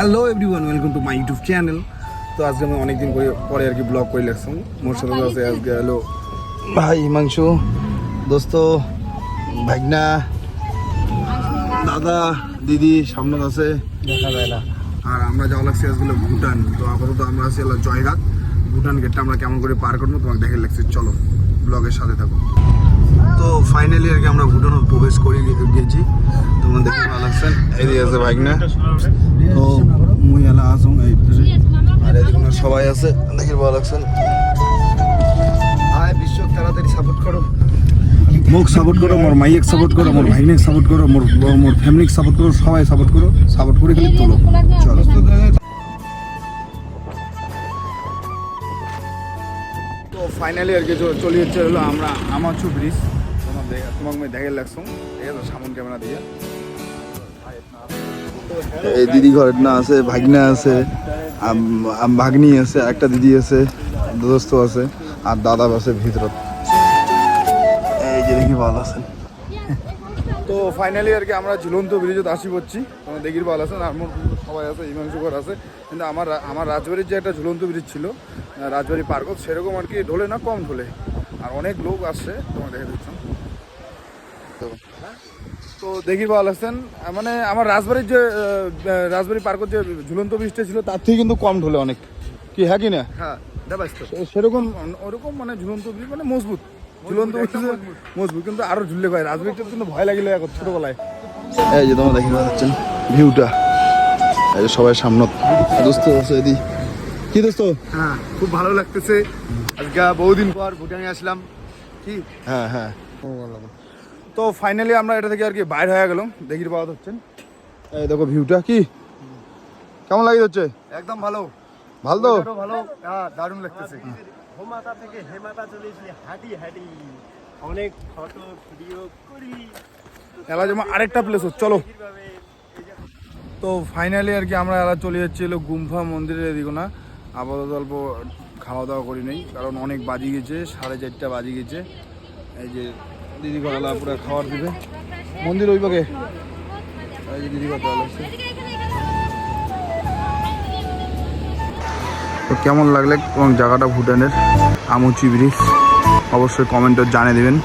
Hello everyone welcome to my YouTube channel তো আজকে আমি অনেকদিন করে পরে আর কি ব্লগ করে লাগছি মোর সাথে আছে আজকে হলো ভাই হিমাংশু দোস্ত ভাগনা দাদা দিদি সামনে আছে। দেখা যায় না। আর আমরা যাওয়া লাগছি আজকে ভুটান। তো আপাতত আমরা আছি হলো জয়ঘাট। ভুটান গেটটা আমরা কেমন করে পার করব তোমাকে দেখে লাগছে চলো ব্লগের সাথে থাকো। তো ফাইনালি আর কি আমরা ভুটান প্রবেশ লাগছে এদিকে আছে তো মুই এলা আসুন এই আর এদিকে সবাই আছে। দেখে ভালো লাগছেন আয় বিশ্ব, তাড়াতাড়ি সাপোর্ট করো। মোক সাপোর্ট করো, মোর মাইক সাপোর্ট করো, মোর ভাইনেক সাপোর্ট করো, মোর মোর ফ্যামিলিকে সাপোর্ট করো, সবাই সাপোর্ট করো। সাপোর্ট করে খালি তোলো। চলো। তো ফাইনালি আর কি চ- চলে যাচ্ছে হলো আমরা আমাচু ব্রিজ। তোমার তোমাকে আমি দেখে লাগছো ঠিক আছে সামন ক্যামেরা দিয়ে। এই দিদি ঘর না আছে, ভাগনা আছে ভাগ্নি আছে, একটা দিদি আছে দোস্ত আছে, আর দাদা আছে ভিতরত। এই যে দেখি আছেন তো ফাইনালি আর কি আমরা ঝুলন্ত ব্রিজত আসি পড়ছি। তোমরা দেখির ভালো আছেন আর সবাই আছে হিমাংশুকর আছে। কিন্তু আমার আমার রাজবাড়ির যে একটা ঝুলন্ত ব্রিজ ছিল রাজবাড়ি পার্কত সেরকম আর কি ঢোলে না, কম ঢোলে। আর অনেক লোক আসছে তোমার দেখে দিচ্ছেন তো- তো দেখি ভালো আছেন মানে আমার রাজবাড়ির যে রাজবাড়ি পার্কত যে ঝুলন্ত ব্রিজটা ছিল তার থেকে কিন্তু কম ঢোলে অনেক। কি হ্যাঁ কি না? হ্যাঁ সেরকম ওরকম মানে ঝুলন্ত ব্রিজ মানে মজবুত। ঝুলন্ত ব্রিজ মজবুত। কিন্তু আরও ঝুললে ভাই রাজবাড়িটা কিন্তু ভয় লাগিলে এখন ছোটবেলায়। এই যে তোমরা দেখতে পাচ্ছেন ভিউটা এই যে সবাই সামনে। দোস্ত আছে এদি। কি দোস্ত? হ্যাঁ খুব ভালো লাগতেছে। আজকে বহুদিন পর ভুটানে আসলাম। কি? হ্যাঁ হ্যাঁ। তো ফাইনালি আমরা এটা থেকে আর কি বাইরে হয়ে গেলাম। দেখির পাওয়া হচ্ছেন এই দেখো ভিউটা কি? কেমন লাগে হচ্ছে একদম ভালো। ভালো তো? ভালো। হ্যাঁ দারুণ লাগতেছে। হোমাতা থেকে হেমাতা চলেছি হাঁটি হাঁটি। অনেক ফটো ভিডিও করি। এলা যেমন আরেকটা প্লেস চলো। তো ফাইনালি আর কি আমরা এলা চলে যাচ্ছি এলো গুম্ফা মন্দিরের এদিকে না। আপাতত অল্প খাওয়া দাওয়া করি নাই কারণ অনেক বাজি গেছে সাড়ে চারটা বাজি গেছে। এই যে দিদি ঘরালা পুরো খাবার দিবে। মন্দির ওই পাকে। দিদি তো কেমন লাগলে এবং জায়গাটা ভুটানের? আমুচি ব্রিজ। অবশ্যই কমেন্টে জানিয়ে দেবেন।